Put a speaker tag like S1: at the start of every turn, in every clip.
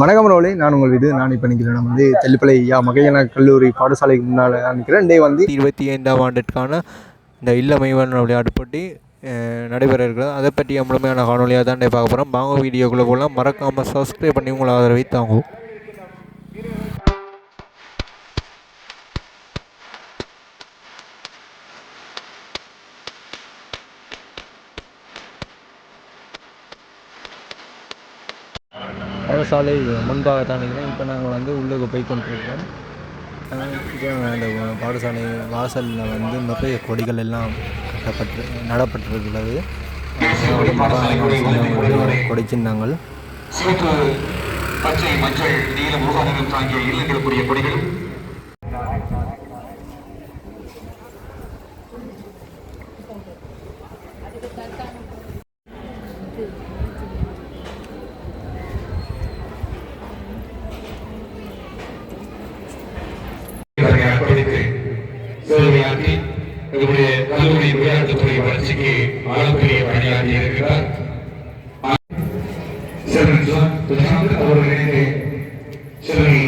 S1: வணக்கம் ரோலே நான் உங்கள் வீடு. நான் இப்போ நிற்கிறேன் நான் வந்து தெல்லிப்பளை ஐயா மகையன கல்லூரி பாடசாலைக்கு முன்னால் நான் நிற்கிறேன். டே வந்து.
S2: இருபத்தி ஐந்தாம் ஆண்டிற்கான இந்த இல்லமைவன் விளையாட்டு போட்டி நடைபெற இருக்கிறது. அதை பற்றிய முழுமையான காணொலியாக தான் பார்க்க போகிறோம் வாங்க வீடியோக்குள்ளே போகலாம். மறக்காமல் சப்ஸ்கிரைப் பண்ணி உங்களை ஆதரவை தாங்கும் சாலை முன்பாக தான் இப்போ நாங்கள் வந்து உள்ளுக்கு போய் கொண்டிருக்கிறோம். அந்த பாடசாலை வாசலில் வந்து நிறைய கொடிகள் எல்லாம் கட்டப்பட்டு நடப்பட்டிருக்கிறது. கொடி சின்னங்கள்.
S3: பச்சை மஞ்சள் நீல முகாமிகள் தாங்கிய இல்லங்களுக்குரிய கொடிகள் சேவையாற்றி எங்களுடைய கல்லூரி விளையாட்டுத்துறை வளர்ச்சிக்கு ஆழப்பெரிய பணியாற்றி இருக்கிறார் செல்வன் செல்வி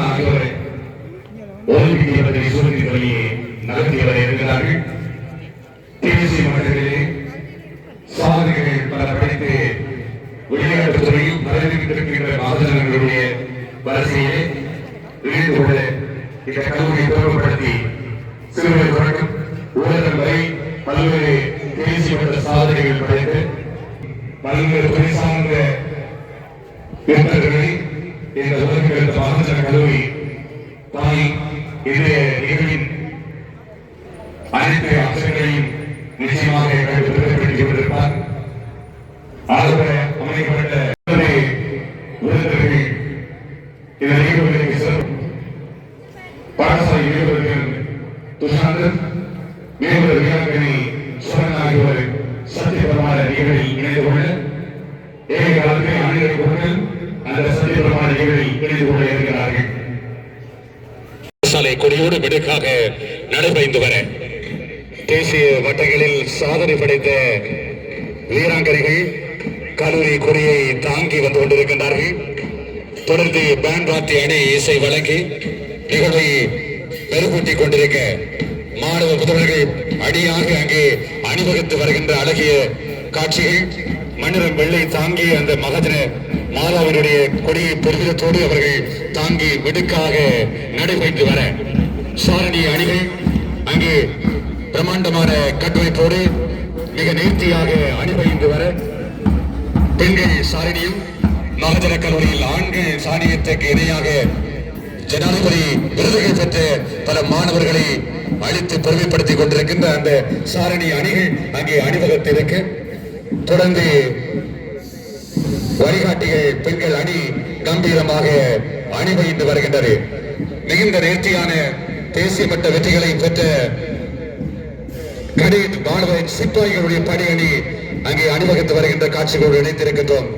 S3: ஆகியோரை ஒலிம்பிக் வழியே இருக்கிறார்கள். தேசிய மட்டங்களிலே சாதனைகள் பல படித்து விளையாட்டுத் வைத்திருக்கின்ற பரவிக்கிட்டிருக்கின்ற வரிசையிலே இணைந்து கொள்ள இந்த கல்லூரி துவக்கப்படுத்தி சிறுவர் தொடக்கம் ஊழல் வரை பல்வேறு தேசிய மட்ட சாதனைகள் படைத்து பல்வேறு துறை சார்ந்த நிபுணர்களை இந்த உலகில் இருந்த மகாஜன கல்லூரி தாய் இன்றைய நிகழ்வின் அனைத்து அம்சங்களையும் நிச்சயமாக கண்டு பெருமைப்படுத்திக் கொண்டிருப்பார் ஆதரவு அமைக்கப்பட்ட இத்தனை விருந்தினர்கள் இந்த நிகழ்வுகளுக்கு சிறப்பு பாடசாலை நிகழ்வுகள் துஷாந்தன் மேம்பட வீராங்கனை சுரன் ஆகியோர் சத்தியபிரமாண நிகழ்வில் இணைந்து கொள்ள ஏக காலத்தில் அனைவரும் கொண்டு அந்த சத்தியபிரமாண நிகழ்வில் இணைந்து கொள்ள இருக்கிறார்கள்
S4: சாலை கொடியோடு மிடுக்காக நடைபெய்ந்து வர. தேசிய வட்டங்களில் சாதனை படைத்த வீராங்கனைகள் கல்லூரி கொடியை தாங்கி வந்து கொண்டிருக்கின்றார்கள். தொடர்ந்து பேண்ட் வாத்தி அணி இசை வழங்கி நிகழ்வை மெருகூட்டிக் கொண்டிருக்க மாணவ புதல்வர்கள் அடியாக அங்கே அணிவகுத்து வருகின்ற அழகிய காட்சிகள். மன்னிடம் வெள்ளை தாங்கி அந்த மகஜன மாதாவினுடைய கொடியை பெருமிதத்தோடு அவர்கள் தாங்கி விடுக்காக நடைபெற்று வர. சாரணி அணிகள் அங்கே பிரம்மாண்டமான கட்டுவைப்போடு மிக நேர்த்தியாக அணிவகுத்து வர பெண்கள் சாரணியும் மகஜர கல்லூரியில் ஆண்கள் சாரணியத்திற்கு இணையாக ஜனாதிபதி விருதுகள் பெற்ற பல மாணவர்களை அழித்து பெருமைப்படுத்திக் கொண்டிருக்கின்ற அந்த சாரணி அணிகள் அங்கே அணிவகத்திற்கு தொடர்ந்து வழிகாட்டிகள் பெண்கள் அணி கம்பீரமாக அணிவகித்து வருகின்றது. மிகுந்த நேர்த்தியான தேசிய மட்ட வெற்றிகளை பெற்ற கடேட் மாணவ சிப்பாய்களுடைய படை அங்கே அணிவகுத்து வருகின்ற காட்சிகளோடு இணைத்திருக்கின்றோம்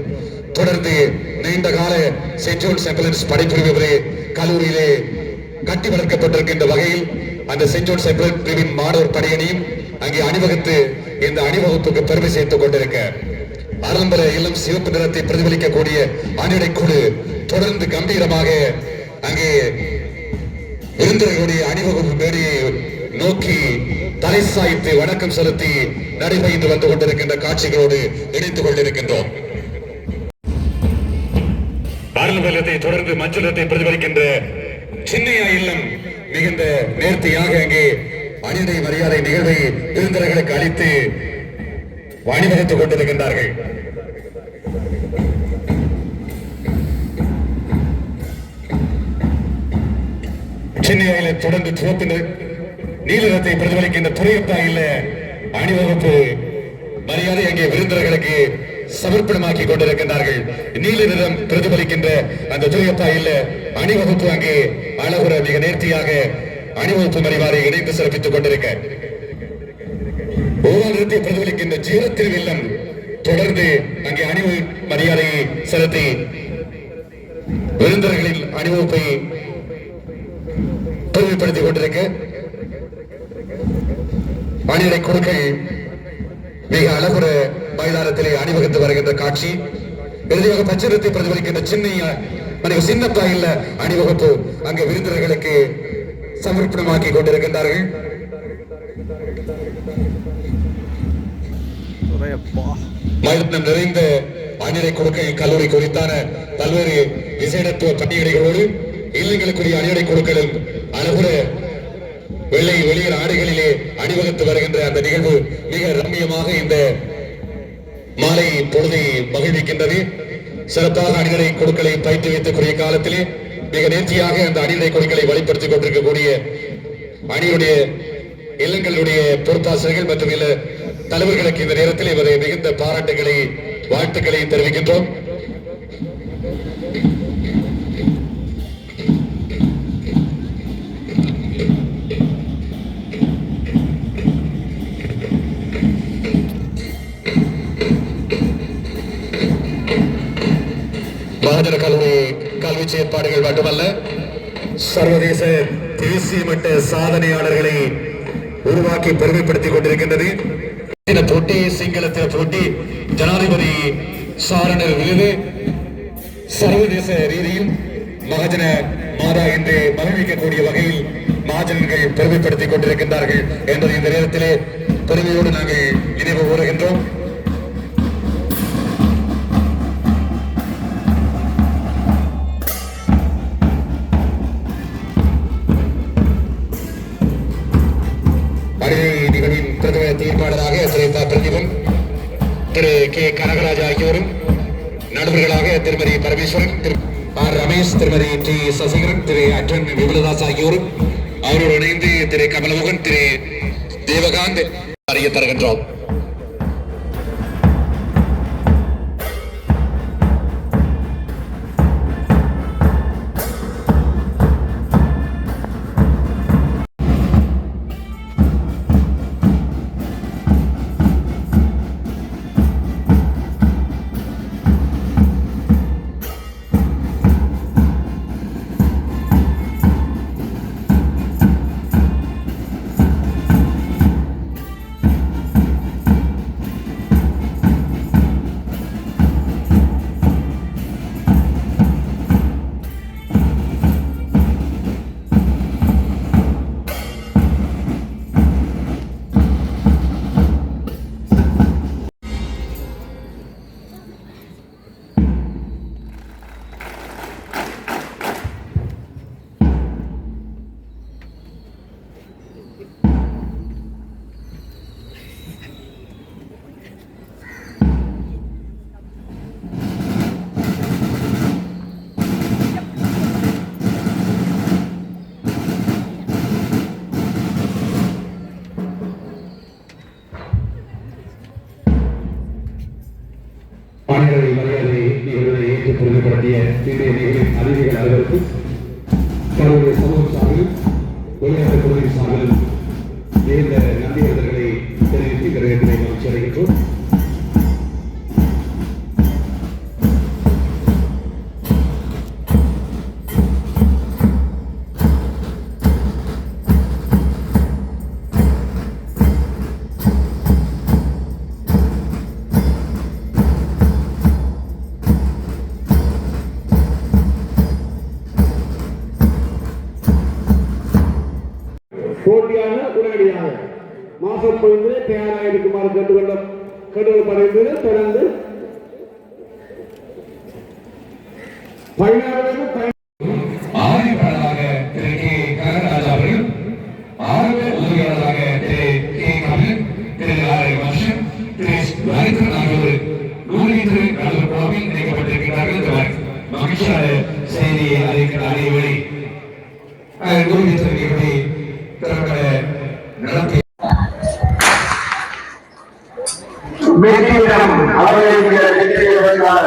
S4: தொடர்ந்து நீண்ட கால சென்ட் ஜோன்ஸ் எம்பலன்ஸ் படைப்பிரிவு கல்லூரியிலே கட்டி வளர்க்கப்பட்டிருக்கின்ற வகையில் அந்த சென்ட் ஜோன்ஸ் பிரிவின் மாணவர் படையணியும் அங்கே அணிவகுத்து இந்த அணிவகுப்புக்கு பெருமை சேர்த்துக் கொண்டிருக்க ஆரம்பர இளம் சிவப்பு நிறத்தை பிரதிபலிக்கக்கூடிய அணிடை குழு தொடர்ந்து கம்பீரமாக அங்கே விருந்தினர்களுடைய அணிவகுப்பு மேடையை நோக்கி தலை சாய்த்து வணக்கம் செலுத்தி நடைபெய்து வந்து கொண்டிருக்கின்ற காட்சிகளோடு இணைத்துக் கொண்டிருக்கின்றோம். பாரம்பரியத்தை தொடர்ந்து மஞ்சளத்தை பிரதிபலிக்கின்ற சின்னையா இல்லம் மிகுந்த நேர்த்தியாக அங்கே அணிதை மரியாதை நிகழ்வை விருந்தினர்களுக்கு அளித்து வழிவகுத்துக் கொண்டிருக்கின்றார்கள். சென்னையில தொடர்ந்து சிவப்பு நீலத்தை பிரதிபலிக்கின்ற துறையத்தாயில அணிவகுப்பு மரியாதை அங்கே விருந்தர்களுக்கு சமர்ப்பணமாக்கி கொண்டிருக்கின்றார்கள். நீல நிறம் பிரதிபலிக்கின்ற அந்த துறையத்தாயில அணிவகுப்பு அங்கே அழகுற மிக நேர்த்தியாக அணிவகுப்பு மரியாதை இணைந்து சிறப்பித்துக் கொண்டிருக்க. ஓவால் நிறத்தை பிரதிபலிக்கின்ற ஜீவத்தில் வெள்ளம் தொடர்ந்து அங்கே அணிவு மரியாதையை செலுத்தி விருந்தர்களின் அணிவகுப்பை பெருமைப்படுத்திக் கொண்டிருக்கு மணியடை கொடுக்கை மிக அழகுற மைதானத்திலே அணிவகுத்து வருகின்ற காட்சி. இறுதியாக பச்சரித்தை பிரதிபலிக்கின்ற சின்ன மனித சின்ன தாயில்ல அணிவகுப்பு அங்கே விருந்தினர்களுக்கு சமர்ப்பணமாக்கி கொண்டிருக்கின்றார்கள். மயிலம் நிறைந்த அணிலை கொடுக்கை கல்லூரி குறித்தான பல்வேறு விசேடத்துவ பண்டிகைகளோடு இல்லங்களுக்குரிய அணியடை குழுக்களும் அழகுற வெள்ளை வெளியர் ஆடைகளிலே அணிவகுத்து வருகின்ற அந்த நிகழ்வு மிக ரம்மியமாக இந்த மாலை பொழுதை மகிழ்விக்கின்றது. சிறப்பாக அணிநடை கொடுக்களை பயிற்று வைத்துக்கூடிய காலத்திலே மிக நேர்த்தியாக அந்த அணிநடை கொடுக்களை வழிபடுத்திக் கொண்டிருக்கக்கூடிய அணியுடைய இல்லங்களுடைய பொறுப்பாசிரியர்கள் மற்றும் இல்ல தலைவர்களுக்கு இந்த நேரத்தில் இவரை மிகுந்த பாராட்டுகளை வாழ்த்துக்களை தெரிவிக்கின்றோம். செயற்பாடுகள் மட்டுமல்ல சர்வதேச தேசிய மட்ட சாதனையாளர்களை உருவாக்கி பெருமைப்படுத்திக் கொண்டிருக்கின்றது. போட்டி போட்டி ஜனாதிபதி சாரணர் விருது சர்வதேச ரீதியில் மகஜன மாதா என்று மகிழ்விக்கக்கூடிய வகையில் மகாஜன்கள் பெருமைப்படுத்திக் கொண்டிருக்கின்றார்கள் என்பதை இந்த நேரத்திலே பெருமையோடு நாங்கள் நினைவு கூறுகின்றோம். கே கனகராஜ் ஆகியோரும் நடுவர்களாக திருமதி பரமேஸ்வரன் திரு ஆர் ரமேஷ் திருமதி டி சசிகரன் திரு அட்வன் விபுலதாஸ் ஆகியோரும் அவரோடு இணைந்து திரு கமலமோகன் திரு தேவகாந்த் அறிய தருகின்றோம் செய்தியை அறிவிக்கிற அறிவுரை நூலின்று நிகழ்வை நடத்தி
S5: வெற்றியிடம் அவர்களுடைய வெற்றிகளுக்கான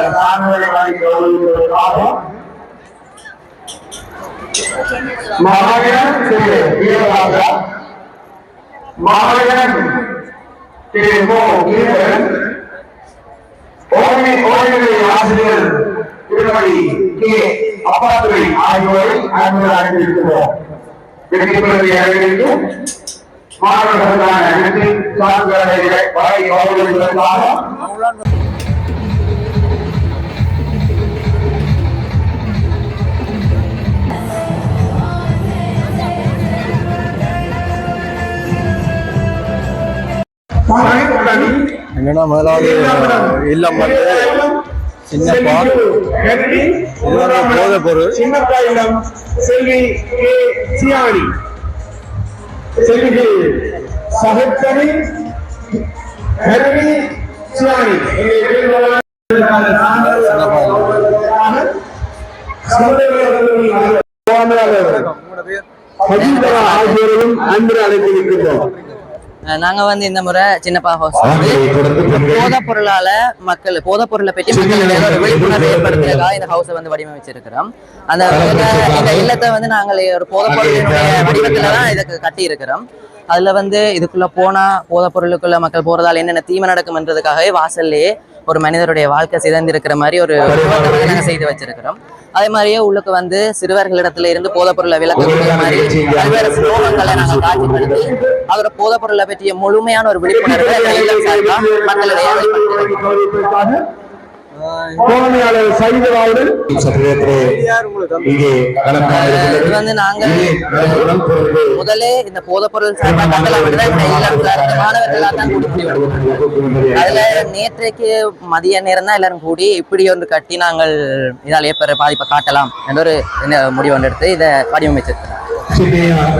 S5: திரு வீரராஜா மகாஜன் திரு மோ. வீரன் ஓய்வு ஓய்வு ஆசிரியர் திருமதி கே அப்பாத்துறை ஆகியோரை அன்பு அழைத்திருக்கிறோம் மாணவர்களுக்கான வெற்றி சான்றிதழ்களை வழங்கி கௌரவிப்பதற்காக
S1: என்னன்னா முதலாவது இல்லம் வந்து சின்னப்பா இது வந்து போதை பொருள்
S6: செல்வி கே. செல்வி ஆகியோரும் அன்பு அழைத்திருக்கின்றோம்
S7: நாங்க வந்து இந்த முறை சின்னப்பா ஹவுஸ் போதைப் பொருளால மக்கள் போதைப் பொருளை பற்றி மக்களிடையே ஒரு விழிப்புணர்வு ஏற்படுத்துறதுக்காக இந்த ஹவுஸை வந்து வடிவமைச்சிருக்கிறோம். அந்த இந்த இல்லத்தை வந்து நாங்கள் ஒரு போதைப் பொருளினுடைய வடிவத்துல தான் இதுக்கு கட்டி இருக்கிறோம் அதுல வந்து இதுக்குள்ள போனா போதைப் பொருளுக்குள்ள மக்கள் போறதால என்னென்ன தீமை நடக்கும்ன்றதுக்காகவே வாசல்லையே ஒரு மனிதருடைய வாழ்க்கை சிதைந்திருக்கிற மாதிரி ஒரு உருவத்தை வந்து நாங்க செய்து வச்சிருக்கிறோம். அதே மாதிரியே உள்ளுக்கு வந்து சிறுவர்களிடத்துல இருந்து போதைப் பொருளை விளக்கக்கூடிய மாதிரி பல்வேறு ஸ்லோகங்களை நாங்கள் காட்சிப்படுத்தி அதோட போதைப் பொருளை பற்றிய முழுமையான ஒரு விழிப்புணர்வை மக்களிடையே
S4: இங்கே
S7: இது வந்து நாங்க முதலே இந்த போதைப் பொருள் சார்பா மக்களை விட இந்த இல்லம் சார்ந்த மாணவர்களாக தான் கூடி கூடி வருவோம். அதுல நேற்றைக்கு மதிய நேரம் தான் எல்லாரும் கூடி இப்படி ஒன்று கட்டி நாங்கள் இதால் ஏற்படுற பாதிப்பை காட்டலாம் என்ற ஒரு முடிவு ஒன்று எடுத்து இதை வடிவமைச்சிருக்கிறோம்.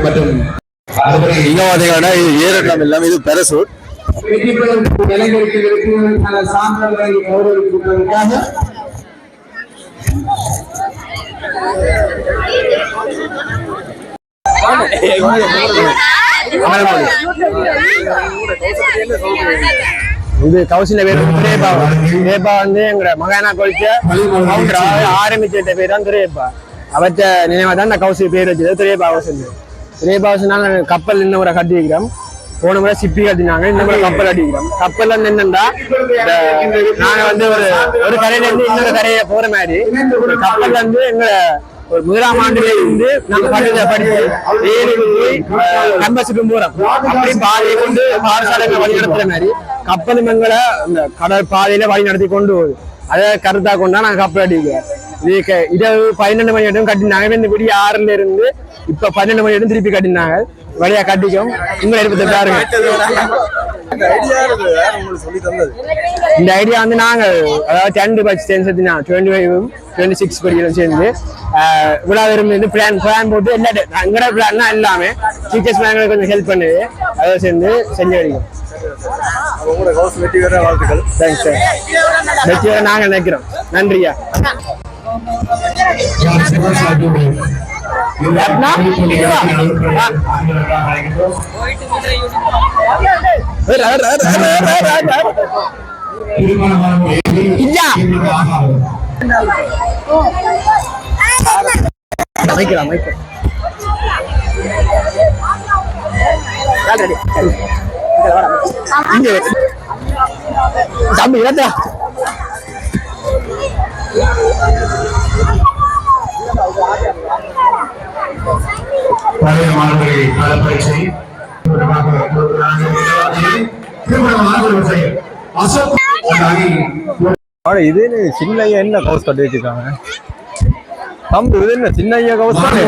S4: மற்றும்
S1: இங்க பாத்தீங்கன்னா இது ஏரட்டம் இல்லாம இது பெரசூட்.
S6: வெற்றி பெறும் இளைஞர்களுக்கு கௌரவிப்பதற்காக
S8: இது கௌசில பேர் துரேபா துரேபா வந்து எங்க மகானா கொலிச்ச ஆரம்பிச்சிட்ட ஆரம்பிச்ச பேர் தான் துரேபா அவற்ற நினைவா தான் இந்த கௌசி பேர் வச்சது. துரேபா ஹவுஸ் துரேபா ஹவுஸ் கப்பல் இன்னும் முறை கட்டி வைக்கிறோம். போன முறை சிப்பி கட்டினாங்க இந்த முறை கப்பல் அடிக்கிறோம். கப்பல் வந்து என்னன்னா நாங்க வந்து ஒரு ஒரு கரையில இருந்து இன்னொரு கரையை போற மாதிரி. கப்பல் வந்து எங்க ஒரு முதலாம் ஆண்டுல இருந்து நாங்க பள்ளியில படிச்சு ஏரிக்கு போய் கம்பஸுக்கு போறோம் அப்படி பாதையை கொண்டு பாடசாலைகளை வழி நடத்துற மாதிரி கப்பல் எங்களை அந்த கடல் பாதையில வழி நடத்தி கொண்டு போகுது. அதை கருத்தா கொண்டா நாங்க கப்பல் அடிக்கிறோம். இது இரவு பன்னெண்டு மணி வரைக்கும் கட்டினாங்க. இந்த குடி ஆறுல இருந்து இப்ப பன்னெண்டு மணி வரைக்கும் திருப்பி கட்டினாங்க. வழியா கட்டிக்கும். உங்களை எடுத்து பாருங்க. இந்த ஐடியா வந்து நாங்க அதாவது டென்த் பட்ஜ் சேர்ந்து டுவெண்ட்டி ஃபைவ் டுவெண்ட்டி சிக்ஸ் படிக்கிறோம் சேர்ந்து விழாவிலும் இருந்து பிளான் பிளான் போட்டு எல்லா எங்கட பிளான் தான் எல்லாமே டீச்சர்ஸ் மேங்களுக்கு கொஞ்சம் ஹெல்ப் பண்ணுது. அதை சேர்ந்து செஞ்சு வரைக்கும்
S1: வர வாழ்த்துக்கள்.
S8: தேங்க்ஸ் சார் வெற்றி வர நாங்க நினைக்கிறோம். நன்றியா? இல்ல. மைக்கலாம் மைக்கலாம் இங்க வை. தம்பி இறந்தா
S4: பழைய மாணவர்களை பல பரீட்சை
S1: இது என்ன சின்ன ஐயா என்ன கவுஸ் கட்டி வச்சிருக்காங்க? தம்பி இது என்ன சின்ன ஐயா கவுஸ் தானே?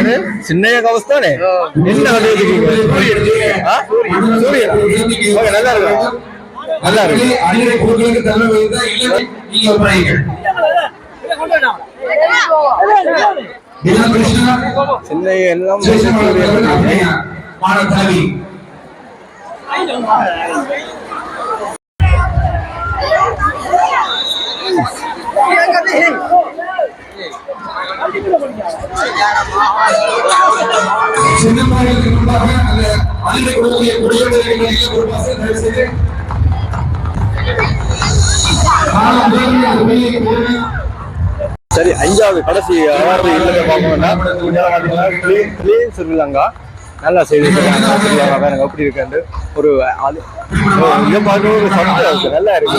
S1: இது சின்ன ஐயா கவுஸ் தானே? என்ன கட்டி வச்சிருக்கீங்க? ஆ? சூரியன்? ஓகே நல்லா இருக்கு. நல்லா இருக்கு. சின்ன எல்லாம்
S4: சேஷன் முன்பாக அந்த கொடுக்கக்கூடிய ஒரு பசங்க தயவு செய்து காலம் அந்த
S1: அஞ்சாவது கடைசி அவார்டு இல்லைங்க பார்க்கணும்னா கிளீன் கிளீன் ஸ்ரீலங்கா. நல்லா செய்திருக்காங்க ஸ்ரீலங்கா பாருங்க எப்படி இருக்காண்டு ஒரு அது இதை பார்க்க ஒரு சந்தோஷம் இருக்கு. நல்லா இருக்கு.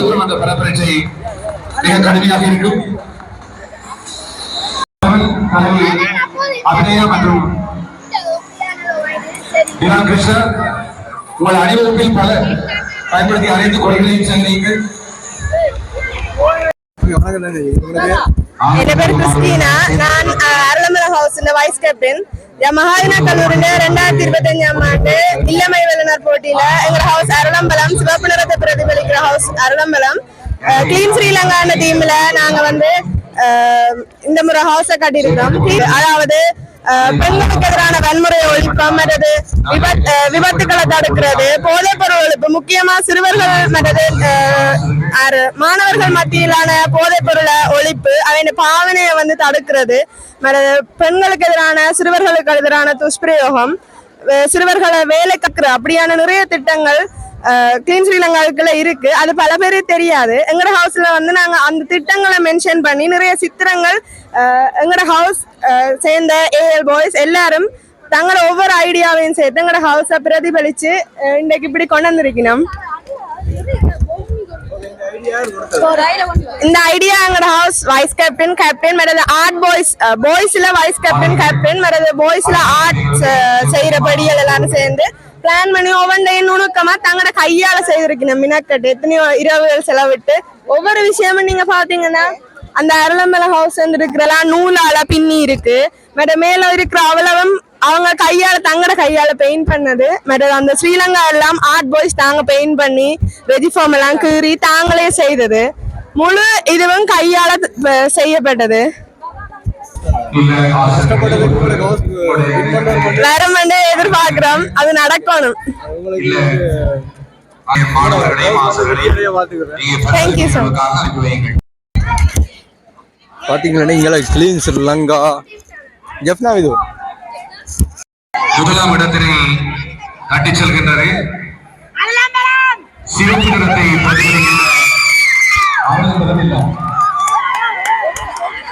S4: அபிநயம் மற்றும்
S3: உங்கள் அணிவகுப்பில் பல பயன்படுத்தி அனைத்து கொள்கைகளையும் சங்கிலீங்கள்
S9: എന്റെ പേര് ക്രിസ്റ്റീന ഞാൻ അരളമല ഹൗസിന്റെ വൈസ് ക്യാപ്റ്റൻ ഞാൻ മഹാജന കല്ലൂരിന്റെ രണ്ടായിരത്തി ഇരുപത്തി അഞ്ചാം ആണ്ട് ഇല്ലമൈ വെള്ളിനാർ പോട്ടിയില് ഞങ്ങളുടെ ഹൗസ് അരളമ്പലം சிவப்பு நிறத்தை பிரதிபலிக்கிற ஹவுஸ் அருளம்பலம் கிளீன் ஸ்ரீலங்கான டீம்ல நாங்க வந்து இந்த முறை ஹவுஸை கட்டியிருக்கோம் அதாவது பெண்களுக்கு எதிரான வன்முறை ஒழிப்போம் மற்றது விபத்துக்களை தடுக்கிறது போதைப் பொருள் ஒழிப்பு முக்கியமா சிறுவர்கள் மற்றது ஆறு, மாணவர்கள் மத்தியிலான போதைப் பொருளை ஒழிப்பு அவன் பாவனையை வந்து தடுக்கிறது மற்றது பெண்களுக்கு எதிரான சிறுவர்களுக்கு எதிரான துஷ்பிரயோகம் சிறுவர்களை வேலை கற்கிற அப்படியான நிறைய திட்டங்கள் கிளீன் ஸ்ரீலங்காவுக்குள்ள இருக்கு. அது பல பேருக்கு தெரியாது. எங்கட ஹவுஸ்ல வந்து நாங்க அந்த திட்டங்களை மென்ஷன் பண்ணி நிறைய சித்திரங்கள் எங்களோட எங்கட ஹவுஸ் சேர்ந்த ஏஎல் பாய்ஸ் எல்லாரும் தங்களோட ஒவ்வொரு ஐடியாவையும் சேர்த்து எங்கட ஹவுஸை பிரதிபலிச்சு இன்றைக்கு இப்படி கொண்டு வந்திருக்கணும். இந்த ஐடியா எங்கட ஹவுஸ் வைஸ் கேப்டன் கேப்டன் மற்றது ஆர்ட் பாய்ஸ் பாய்ஸ்ல வைஸ் கேப்டன் கேப்டன் மற்றது பாய்ஸ்ல ஆர்ட் செய்யற படிகள் எல்லாரும் சேர்ந்து பிளான் பண்ணி ஒவ்வொன்றையும் நுணுக்கமா தங்களோட கையால செய்திருக்கணும். மினக்கட்டு எத்தனையோ இரவுகள் செலவிட்டு. ஒவ்வொரு விஷயமும் நீங்க பாத்தீங்கன்னா அந்த அருளம்பல ஹவுஸ் வந்து இருக்கிறலாம் நூலால பின்னி இருக்கு. மற்ற மேல இருக்கிற அவ்வளவும் அவங்க கையால தங்கட கையால பெயிண்ட் பண்ணது. மற்ற அந்த ஸ்ரீலங்கா எல்லாம் ஆர்ட் பாய்ஸ் தாங்க பெயிண்ட் பண்ணி ரெஜிஃபார்ம் எல்லாம் கீறி தாங்களே செய்தது. முழு இதுவும் கையால செய்யப்பட்டது. வரும் வந்து எதிர்பார்க்கிறோம். அது நடக்கணும்.
S1: கிளீன் ஸ்ரீலங்கா இது?
S3: முதலாம் இடத்தினை தட்டிச் செல்கின்றது. சிவப்பு நிறத்தை.